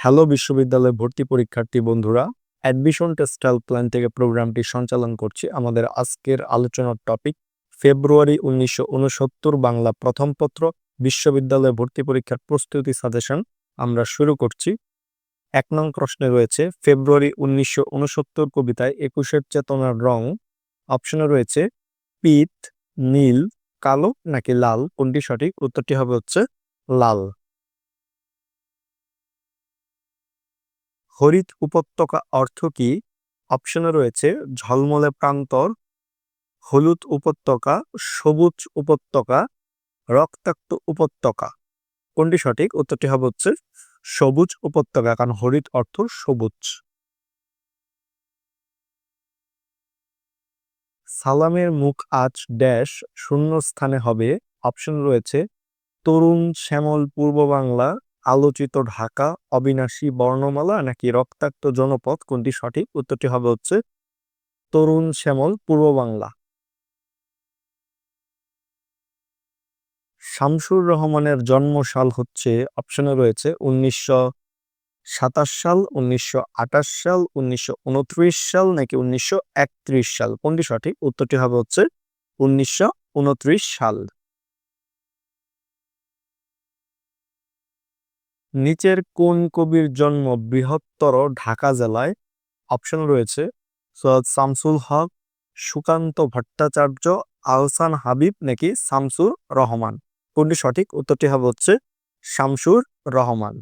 Hello বিশ্ববিদ্যালয়ে ভর্তি পরীক্ষার্থী বন্ধুরা অ্যাডমিশন টেস্টাল প্ল্যান থেকে প্রোগ্রামটি সঞ্চালন করছি আমাদের আজকের আলোচনার টপিক ফেব্রুয়ারি উনিশশো উনসত্তর বাংলা প্রথম পত্র, বিশ্ববিদ্যালয়ে ভর্তি পরীক্ষার প্রস্তুতি সাজেশন আমরা শুরু করছি। এক নং প্রশ্নে রয়েছে ফেব্রুয়ারি উনিশশো উনসত্তর কবিতায় একুশের চেতনার রং অপশনে রয়েছে, পিত, নীল, কালো নাকি লাল, কোনটি সঠিক? উত্তরটি হবে হচ্ছে লাল। হরিত উপত্যকা অর্থ কি? অপশনে রয়েছে ঝলমলে প্রান্তর, হলুদ উপত্যকা, সবুজ উপত্যকা, রক্তাক্ত উপত্যকা। কোনটি সঠিক? উত্তরটি হবে হচ্ছে সবুজ উপত্যকা, কারণ হরিত অর্থ সবুজ। সালামের মুখ আজ ড্যাশ শূন্য স্থানে হবে অপশন রয়েছে তরুণ শ্যামল, পূর্ব বাংলা আলোচিত ঢাকা, অবিনাশী বর্ণমালা নাকি রক্তাক্ত জনপদ? কোনটি সঠিক? উত্তরটি হবে হচ্ছে তরুণ শ্যামল, পূর্ব বাংলা। শামসুর রহমানের জন্মসাল হচ্ছে অপশনে রয়েছে, উনিশশো সাতাশ সাল, উনিশশো আঠাশ সাল, উনিশশো উনত্রিশ সাল নাকি উনিশশো একত্রিশ সাল? কোনটি সঠিক? উত্তরটি হবে হচ্ছে উনিশশো উনত্রিশ সাল। নিচের কোন কবির জন্ম বৃহত্তর ঢাকা জেলায়? অপশন রয়েছে, সৈয়দ শামসুল হক, সুকান্ত ভট্টাচার্য, আহসান হাবিব নাকি শামসুর রহমান? কোনটি সঠিক? উত্তরটি হবে হচ্ছে শামসুর রহমান।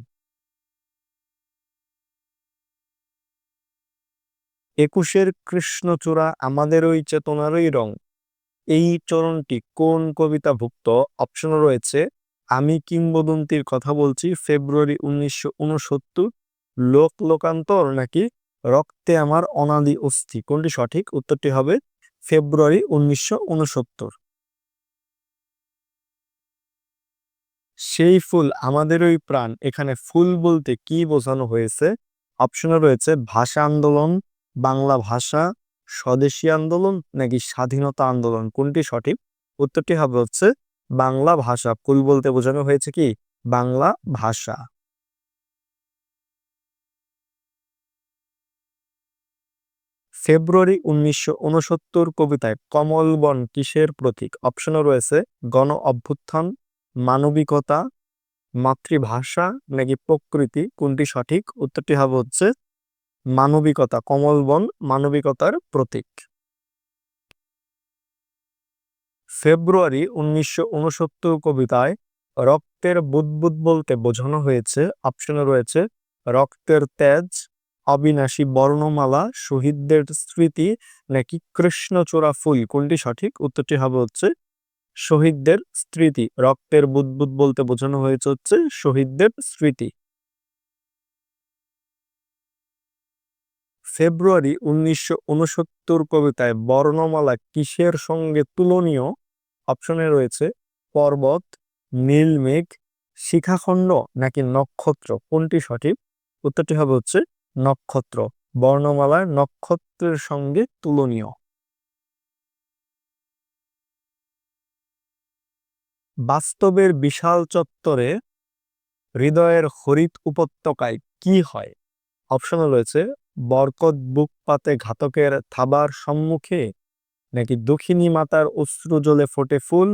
একুশের কৃষ্ণচূড়া আমাদের ওই চেতনারই রং। এই চরণটি কোন কবিতাভুক্ত অপশন রয়েছে আমি কিংবদন্তির কথা বলছি ফেব্রুয়ারি উনিশশো উনসত্তর লোক লোকান্তর নাকি রক্তে আমার অনাদি অস্থি? কোনটি সঠিক? উত্তরটি হবে ফেব্রুয়ারি উনিশশো উনসত্তর সেই ফুল আমাদের ওই প্রাণ। এখানে ফুল বলতে কি বোঝানো হয়েছে? অপশনে রয়েছে ভাষা আন্দোলন, বাংলা ভাষা, স্বদেশী আন্দোলন নাকি স্বাধীনতা আন্দোলন? কোনটি সঠিক? উত্তরটি হবে হচ্ছে বাংলা ভাষা। কুল বলতে বোঝানো হয়েছে কি? বাংলা ভাষা। ফেব্রুয়ারি উনিশশো উনসত্তর কবিতায় কমলবন কিসের প্রতীক? অপশনও রয়েছে গণ অভ্যুত্থান, মানবিকতা, মাতৃভাষা নাকি প্রকৃতি? কোনটি সঠিক? উত্তরটি হবে হচ্ছে মানবিকতা। কমলবন মানবিকতার প্রতীক। ফেব্রুয়ারি উনিশশো উনসত্তর কবিতায় রক্তের বুদবুদ বলতে বোঝানো হয়েছে অপশনে রয়েছে, রক্তের তেজ, অবিনাশী বর্ণমালা, শহীদদের স্মৃতি, নাকি কৃষ্ণচূড়া ফুল, কোনটি সঠিক? উত্তরটি হবে হচ্ছে, শহীদদের স্মৃতি। রক্তের বুদবুদ বলতে বোঝানো হয়েছে হচ্ছে, শহীদদের স্মৃতি। ফেব্রুয়ারি উনিশশো উনসত্তর কবিতায় বর্ণমালা কিসের সঙ্গে তুলনীয়? অপশনে রয়েছে পর্বত নীলমেঘ শিখাখণ্ড নাকি নক্ষত্র? কোনটি সঠিক? উত্তরটি হবে হচ্ছে নক্ষত্র। বর্ণমালার নক্ষত্রের সঙ্গে তুলনীয়। বাস্তবের বিশাল চত্বরে হৃদয়ের হরিত উপত্যকায় কি হয়? অপশনে রয়েছে বরকত বুক পাতে ঘাতকের থাবার সম্মুখে নাকি দক্ষিণী মাতার অশ্রু জলে ফোটে ফুল?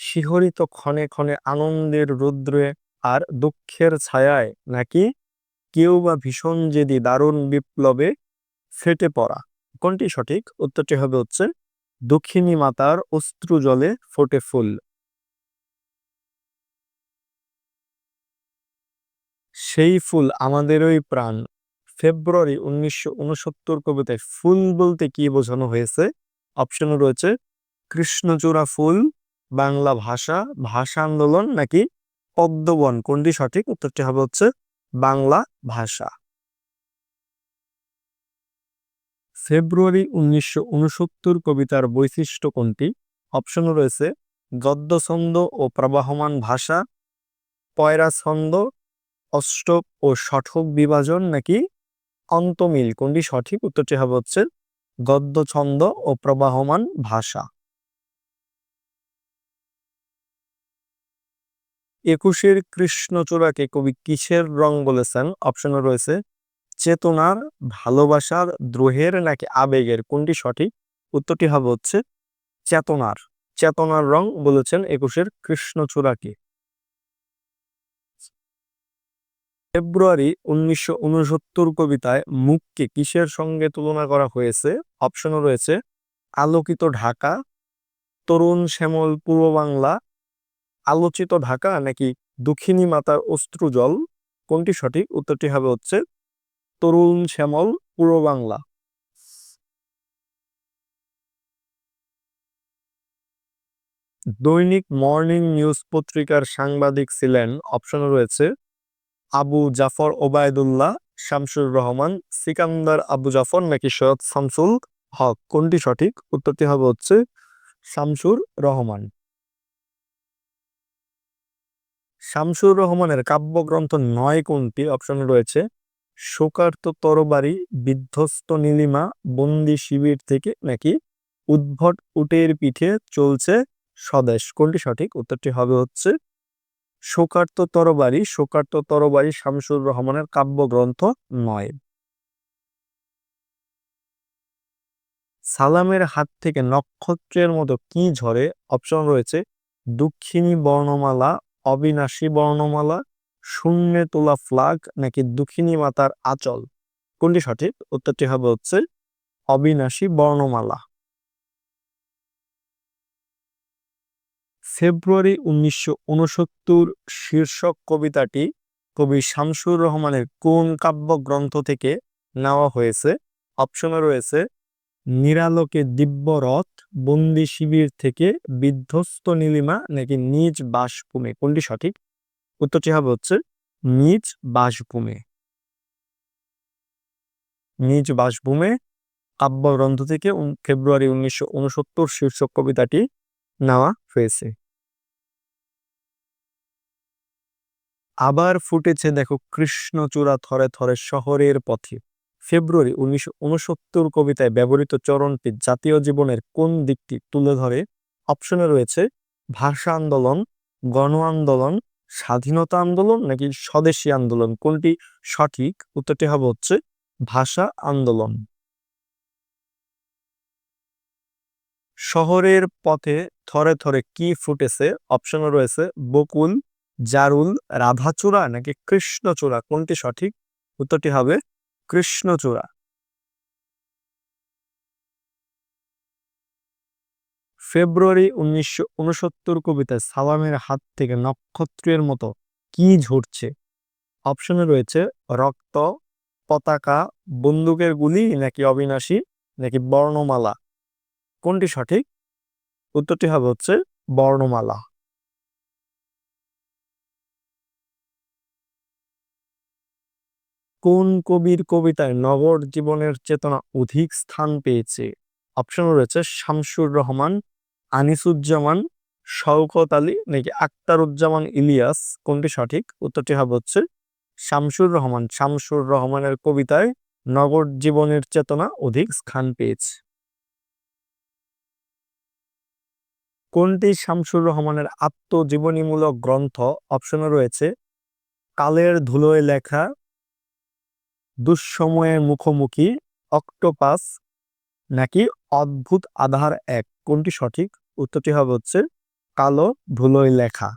শিহরিত ক্ষণে ক্ষণে আনন্দের রুদ্রে আর দুঃখের ছায়ায় নাকি কেউ বা ভীষণ যেদি দারুণ বিপ্লবে ফেটে পড়া? কোনটি সঠিক? উত্তরটি হবে হচ্ছে দক্ষিণী মাতার অশ্রু জলে ফোটে ফুল। সেই ফুল আমাদেরই প্রাণ। ফেব্রুয়ারি উনিশশো উনসত্তর কবিতায় ফুল বলতে কি বোঝানো হয়েছে? অপশন রয়েছে, কৃষ্ণচূড়া ফুল, বাংলা ভাষা ভাষা আন্দোলন নাকি পদ্মবন? কোনটি সঠিক? উত্তরটি হবে হচ্ছে, বাংলা ভাষা। ফেব্রুয়ারি উনিশশো উনসত্তর কবিতার বৈশিষ্ট্য কোনটি? অপশন রয়েছে গদ্য ছন্দ ও প্রবাহমান ভাষা পয়রা ছন্দ অষ্টক ও সঠক বিভাজন নাকি অন্তমিল, কোনটি সঠিক? উত্তরটি হবে হচ্ছে গদ্য ছন্দ ও প্রবাহমান ভাষা। একুশের কৃষ্ণচূড়াকে কবি কিসের রং বলেছেন? অপশনে রয়েছে, চেতনার ভালোবাসার দ্রোহের নাকি আবেগের? কোনটি সঠিক? উত্তরটি হবে হচ্ছে, চেতনার। চেতনার রং বলেছেন একুশের কৃষ্ণচূড়াকে। ফেব্রুয়ারি উনিশশো উনসত্তর কবিতায় মুখকে কিসের সঙ্গে তুলনা করা হয়েছে? অপশনও রয়েছে, আলোকিত ঢাকা, তরুণ শ্যামল, পূর্ব বাংলা, আলোচিত ঢাকা নাকি দুঃখিনী মাতার অস্ত্রজল কোনটি সঠিক? উত্তরটি হবে হচ্ছে, তরুণ শ্যামল, পূর্ব বাংলা। দৈনিক মর্নিং নিউজ পত্রিকার সাংবাদিক ছিলেন অপশন রয়েছে আবু জাফর ওবায়দুল্লাহ, শামসুর রহমান, সিকান্দার আবু জাফর নাকি সৈয়দ শামসুল হক? কোনটি সঠিক? উত্তরটি হবে হচ্ছে শামসুর রহমান। শামসুর রহমানের কাব্যগ্রন্থ নয় কোনটি? অপশনে রয়েছে, শোকার্ত তরবারি, বিধ্বস্ত নীলিমা, বন্দি শিবির থেকে নাকি উদ্ভট উটের পিঠে চলছে স্বদেশ? কোনটি সঠিক? উত্তরটি হবে হচ্ছে শোকার্ত তরবারি শোকার্ত তরবারি শামসুর রহমানের কাব্যগ্রন্থ নয়। সালামের হাত থেকে নক্ষত্রের মতো কি ঝরে? অপশন রয়েছে, দুঃখিনী বর্ণমালা, অবিনাশী বর্ণমালা, শূন্যে তোলা ফ্লাগ নাকি দুঃখিনী মাতার আচল? কোনটি সঠিক? উত্তরটি হবে হচ্ছে, অবিনাশী বর্ণমালা। ফেব্রুয়ারি উনিশশো উনসত্তর শীর্ষক কবিতাটি কবি শামসুর রহমানের কোন কাব্যগ্রন্থ থেকে নেওয়া হয়েছে? অপশনে রয়েছে, নিরালোকে দিব্য রথ, বন্দি শিবির থেকে বিধ্বস্ত নীলিমা নাকি নিজ বাসভূমে? কোনটি সঠিক? উত্তরটি হবে হচ্ছে, নিজ বাসভূমে। নিজ বাসভূমে কাব্যগ্রন্থ থেকে ফেব্রুয়ারি উনিশশো উনসত্তর শীর্ষক কবিতাটি নেওয়া হয়েছে। আবার ফুটেছে দেখো কৃষ্ণচূড়া থরে থরে শহরের পথে। ফেব্রুয়ারি উনিশশো উনসত্তর কবিতায় ব্যবহৃত চরণটি জাতীয় জীবনের কোন দিকটি তুলে ধরে? অপশনে রয়েছে, ভাষা আন্দোলন, গণ আন্দোলন, স্বাধীনতা আন্দোলন নাকি স্বদেশী আন্দোলন? কোনটি সঠিক? উত্তরটি হবে হচ্ছে, ভাষা আন্দোলন। শহরের পথে থরে থরে কি ফুটেছে? অপশনে রয়েছে, বকুল জারুল রাধাচূড়া নাকি কৃষ্ণচূড়া? কোনটি সঠিক? উত্তরটি হবে কৃষ্ণচূড়া। ফেব্রুয়ারি উনিশশো উনসত্তর কবিতায় সালামের হাত থেকে নক্ষত্রের মতো কি ঝরছে? অপশনে রয়েছে রক্ত, পতাকা, বন্দুকের গুলি নাকি অবিনাশী, নাকি বর্ণমালা? কোনটি সঠিক? উত্তরটি হবে হচ্ছে বর্ণমালা। কোন কবির কবিতায় নগর জীবনের চেতনা অধিক স্থান পেয়েছে? অপশন রয়েছে শামসুর রহমান, আনিসুজ্জামান, শওকত আলী নাকি আক্তারুজ্জামান ইলিয়াস? কোনটি সঠিক? উত্তরটি হবে হচ্ছে শামসুর রহমান। শামসুর রহমানের কবিতায় নগর জীবনের চেতনা অধিক স্থান পেয়েছে। কোনটি শামসুর রহমানের আত্মজীবনীমূলক গ্রন্থ? অপশনে রয়েছে কালের ধুলোয় লেখা দুঃসময়ের মুখোমুখি অক্টোপাস নাকি অদ্ভুত আধার এক? কোনটি সঠিক? উত্তরটি হবে হচ্ছে কালো ধুলোয় লেখা।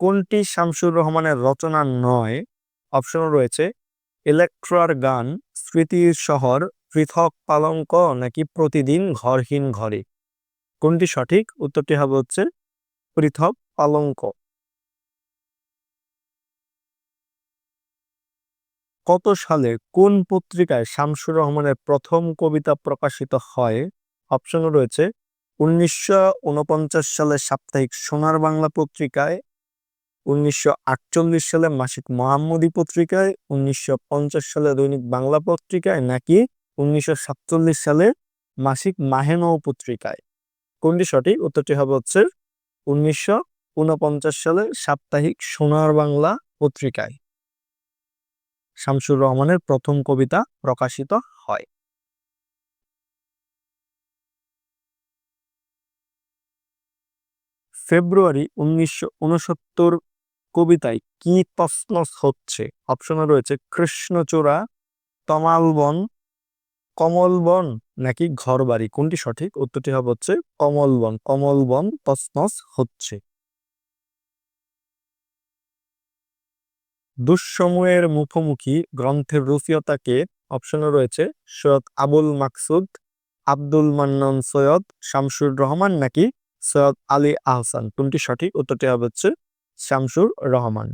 কোনটি শামসুর রহমানের রচনা নয়? অপশন রয়েছে, ইলেকট্রার গান স্মৃতির শহর পৃথক পালঙ্ক নাকি প্রতিদিন ঘরহীন ঘরে? কোনটি সঠিক? উত্তরটি হবে হচ্ছে, পৃথক পালঙ্ক। কত সালে কোন পত্রিকায় শামসুর রহমানের প্রথম কবিতা প্রকাশিত হয়? অপশন রয়েছে, উনিশশো উনপঞ্চাশ সালে সাপ্তাহিক সোনার বাংলা পত্রিকায়, উনিশশো আটচল্লিশ সালে মাসিক মোহাম্মদী পত্রিকায়, উনিশশো পঞ্চাশ সালে দৈনিক বাংলা পত্রিকায়, নাকি উনিশশো সাতচল্লিশ সালে মাসিক মাহেনৌ পত্রিকায়? কোনটি সঠিক? উত্তরটি হবে হচ্ছে, উনিশশো উনপঞ্চাশ সালে সাপ্তাহিক সোনার বাংলা পত্রিকায়। শামসুর রহমানের প্রথম কবিতা প্রকাশিত হয়। ফেব্রুয়ারি উনিশশো উনসত্তর কবিতায় কি তসনস হচ্ছে? অপশনে রয়েছে, কৃষ্ণচূড়া তমালবন কমলবন নাকি ঘরবাড়ি? কোনটি সঠিক? উত্তরটি হবে হচ্ছে কমলবন কমলবন তসনস হচ্ছে। দুঃসময়ের মুখোমুখি গ্রন্থের রুফিয়তাকে অপশনে রয়েছে সৈয়দ আবুল মাকসুদ, আব্দুল মান্নান সৈয়দ, শামসুর রহমান নাকি সৈয়দ আলী আহসান? কোনটি সঠিক? উত্তরটি হবে হচ্ছে শামসুর রহমান।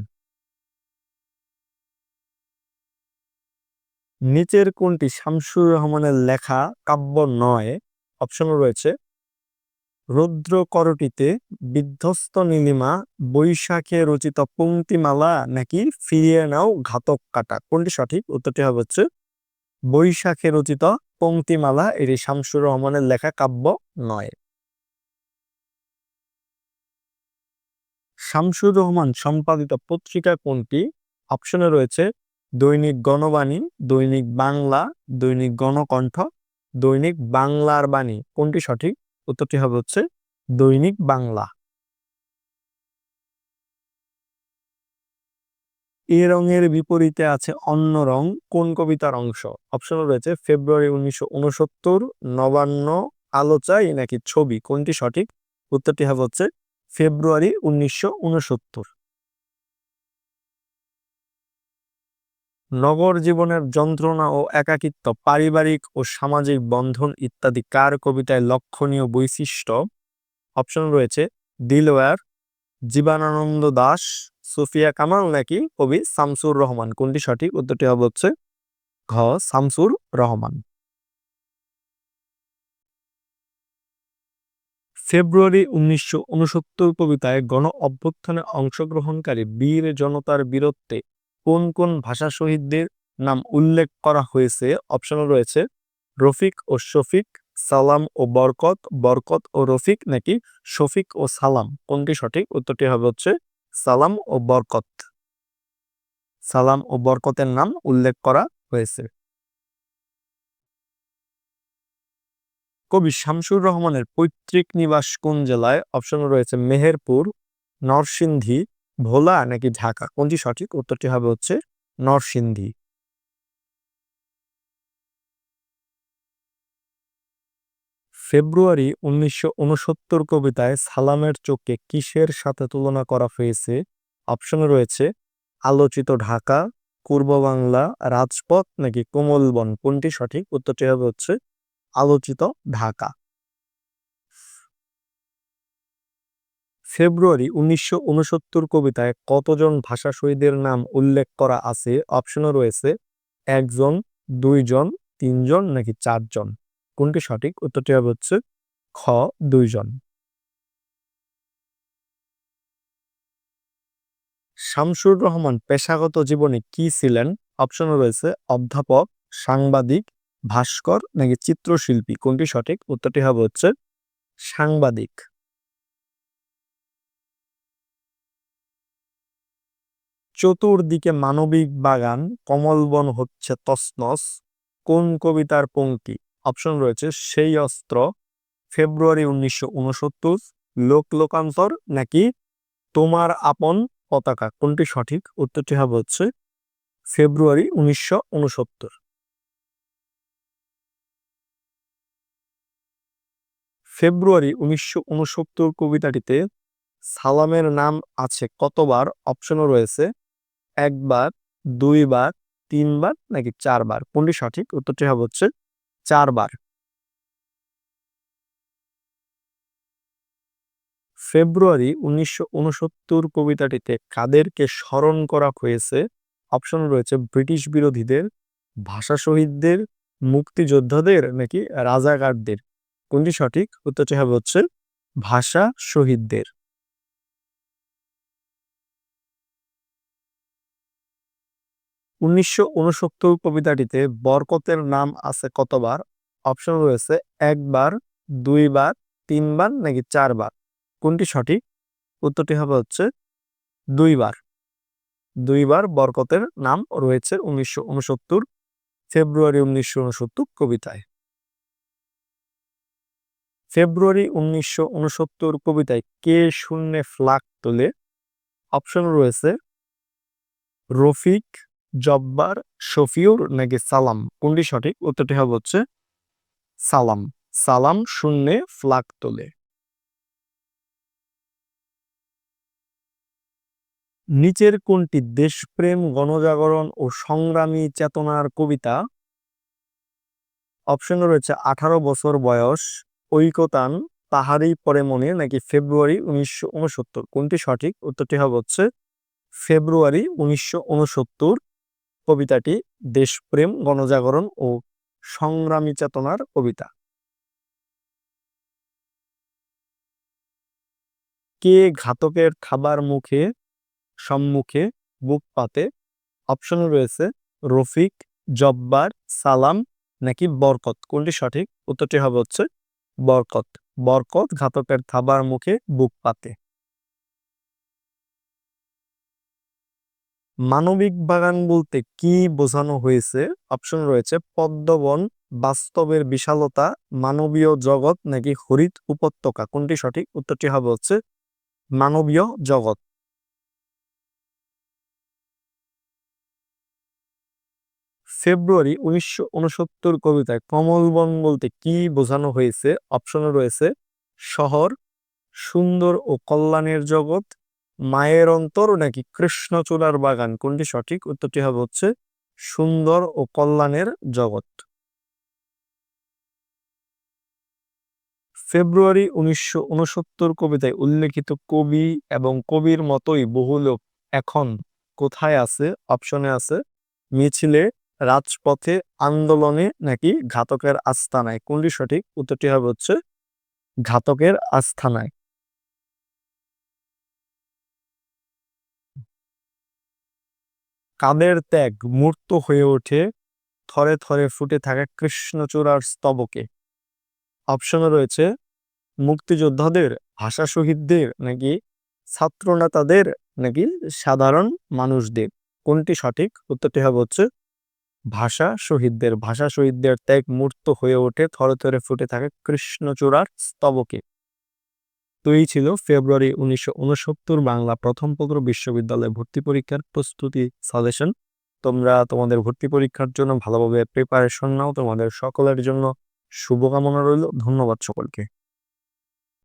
নিচের কোনটি? শামসুর রহমানের লেখা কাব্য নয়, অপশন রয়েছে রুদ্র করটিতে বিধ্বস্ত নীলিমা বৈশাখে রচিত পঙ্ক্তিমালা নাকি ফিরিয়ে নাও ঘাতক কাটা। কোনটি সঠিক? উত্তরটি হবে হচ্ছে বৈশাখে রচিত পঙ্ক্তিমালা। এটি শামসুর রহমানের লেখা কাব্য নয়। শামসুর রহমান সম্পাদিত পত্রিকা কোনটি? অপশনে রয়েছে দৈনিক গণবাণী, দৈনিক বাংলা, দৈনিক গণকণ্ঠ, দৈনিক বাংলার বাণী। কোনটি সঠিক? উত্তরটি হবে হচ্ছে দৈনিক বাংলা। এ রঙের বিপরীতে আছে অন্য রং, কোন কবিতার অংশ? অপশন রয়েছে ফেব্রুয়ারি উনিশশো উনসত্তর নবান্ন আলোচাই নাকি ছবি, কোনটি সঠিক? উত্তরটি হবে হচ্ছে ফেব্রুয়ারি উনিশশো উনসত্তর নগর জীবনের যন্ত্রণা ও একাকিত্ব, পারিবারিক ও সামাজিক বন্ধন ইত্যাদি কার কবিতায় লক্ষণীয় বৈশিষ্ট্য? অপশন রয়েছে, দিলওয়ার, জীবানানন্দ দাস, সুফিয়া কামাল নাকি কবি শামসুর রহমান? কোনটি সঠিক? উত্তরটি হবে হচ্ছে ঘ, শামসুর রহমান। ফেব্রুয়ারি উনিশশো উনসত্তর কবিতায় গণ অভ্যুত্থানে অংশগ্রহণকারী বীর জনতার বীরত্বে কোন কোন ভাষা শহীদদের নাম উল্লেখ করা হয়েছে? অপশনে রয়েছে, রফিক ও শফিক, সালাম ও বরকত বরকত ও রফিক নাকি শফিক ও সালাম? কোনটি সঠিক? উত্তরটি হবে হচ্ছে, সালাম ও বরকত। সালাম ও বরকতের নাম উল্লেখ করা হয়েছে। কবি শামসুর রহমানের পৈতৃক নিবাস কোন জেলায়? অপশন রয়েছে, মেহেরপুর, নরসিংদী ভোলা নাকি ঢাকা? কোনটি সঠিক? উত্তরটি হবে হচ্ছে নরসিংদী। ফেব্রুয়ারি উনিশশো উনসত্তর কবিতায় সালামের চোখকে কিসের সাথে তুলনা করা হয়েছে? অপশনে রয়েছে, আলোচিত ঢাকা, পূর্ব বাংলা, রাজপথ নাকি কোমলবন কোনটি সঠিক? উত্তরটি হবে হচ্ছে, আলোচিত ঢাকা। ফেব্রুয়ারি উনিশশো উনসত্তর কবিতায় কতজন ভাষা শহীদের নাম উল্লেখ করা আছে? অপশনও রয়েছে, একজন, দুইজন, তিনজন নাকি চারজন? কোনটি সঠিক? উত্তরটি হবে হচ্ছে খ, দুইজন। শামসুর রহমান পেশাগত জীবনে কি ছিলেন? অপশনে রয়েছে, অধ্যাপক, সাংবাদিক, ভাস্কর নাকি চিত্রশিল্পী? কোনটি সঠিক? উত্তরটি হবে হচ্ছে সাংবাদিক। চতুর্দিকে মানবিক বাগান কমলবন হচ্ছে তসনস কোন কবিতার পঙ্ক্তি? অপশন রয়েছে, সেই অস্ত্র, ফেব্রুয়ারি উনিশশো উনসত্তর, লোক লোকান্তর নাকি তোমার আপন পতাকা? কোনটি সঠিক? উত্তরটি হবে হচ্ছে ফেব্রুয়ারি উনিশশো উনসত্তর। ফেব্রুয়ারি উনিশশো উনসত্তর কবিতাটিতে সালামের নাম আছে কতবার? অপশনও রয়েছে একবার, দুইবার, তিনবার নাকি চারবার? কোনটি সঠিক? উত্তরটি হবে হচ্ছে চারবার। ফেব্রুয়ারি উনিশশো উনসত্তর কবিতাটিতে কাদেরকে স্মরণ করা হয়েছে? অপশন রয়েছে ব্রিটিশ বিরোধীদের, ভাষা শহীদদের, মুক্তিযোদ্ধাদের নাকি রাজাকারদের? কোনটি সঠিক? উত্তরটি হবে হচ্ছে ভাষা শহীদদের। উনিশশো উনসত্তর কবিতাটিতে বরকতের নাম আছে কতবার? অপশন রয়েছে একবার, দুইবার, তিনবার নাকি চারবার? কোনটি সঠিক? উত্তরটি হবে হচ্ছে দুইবার। দুইবার বরকতের নাম রয়েছে উনিশশো উনসত্তর ফেব্রুয়ারি উনিশশো উনসত্তর কবিতায়। ফেব্রুয়ারি উনিশশো উনসত্তর কবিতায় কে শূন্যে ফ্লাগ তোলে? অপশন রয়েছে রফিক জব্বার শফিউর নাকি সালাম? কোনটি সঠিক? উত্তরটি হবে হচ্ছে সালাম। সালাম শূন্যে ফ্লাগ তোলে। নিচের কোনটি দেশপ্রেম, গণজাগরণ ও সংগ্রামী চেতনার কবিতা? অপশন রয়েছে আঠারো বছর বয়স, ঐকতান, তাহারই পরে মনে, নাকি ফেব্রুয়ারি উনিশশো উনসত্তর? কোনটি সঠিক? উত্তরটি হবে হচ্ছে ফেব্রুয়ারি উনিশশো উনসত্তর। কবিতাটি দেশপ্রেম গণজাগরণ ও সংগ্রামী চেতনার কবিতা। কে ঘাতকের খাবার মুখে, সম্মুখে বুক পাতে? অপশন রয়েছে, রফিক, জব্বার, সালাম নাকি বরকত? কোনটি সঠিক? উত্তরটি হবে হচ্ছে বরকত। বরকত ঘাতকের থাবার মুখে বুক পাতে। মানবিক বাগান বলতে কি বোঝানো হয়েছে? অপশন রয়েছে, পদ্মবন বাস্তবের বিশালতা, মানবীয় জগৎ নাকি হরিত উপত্যকা? কোনটি সঠিক? উত্তরটি হবে হচ্ছে, মানবীয় জগৎ। ফেব্রুয়ারি উনিশশো উনসত্তর কবিতায় কমলবন বলতে কি বোঝানো হয়েছে? অপশনে রয়েছে, শহর, সুন্দর ও কল্যাণের জগৎ মায়ের অন্তর নাকি কৃষ্ণচূড়ার বাগান? কোনটি সঠিক? উত্তরটি হবে হচ্ছে সুন্দর ও কল্যাণের জগৎ। ফেব্রুয়ারি উনিশশো উনসত্তর কবিতায় উল্লেখিত কবি এবং কবির মতোই বহু লোক এখন কোথায় আছে? অপশনে আছে, মিছিলে, রাজপথে, আন্দোলনে নাকি ঘাতকের আস্থানায় কোনটি সঠিক? উত্তরটি হবে হচ্ছে, ঘাতকের আস্থানায় কাদের ত্যাগ মূর্ত হয়ে ওঠে, থরে থরে ফুটে থাকা কৃষ্ণচূড়ার স্তবকে। অপশনে রয়েছে, মুক্তিযোদ্ধাদের, ভাষা শহীদদের নাকি ছাত্রনেতাদের নাকি সাধারণ মানুষদের? কোনটি সঠিক? উত্তরটি হবে হচ্ছে, ভাষা শহীদদের। ভাষা শহীদদের ত্যাগ মূর্ত হয়ে ওঠে, থরে থরে ফুটে থাকে কৃষ্ণচূড়ার স্তবকে। তো এই ছিল ফেব্রুয়ারি উনিশশো উনসত্তর বাংলা প্রথম পত্র বিশ্ববিদ্যালয়ে ভর্তি পরীক্ষার প্রস্তুতি সাজেশন। তোমরা তোমাদের ভর্তি পরীক্ষার জন্য ভালোভাবে প্রিপারেশন নাও। তোমাদের সকলের জন্য শুভকামনা রইল। ধন্যবাদ সকলকে।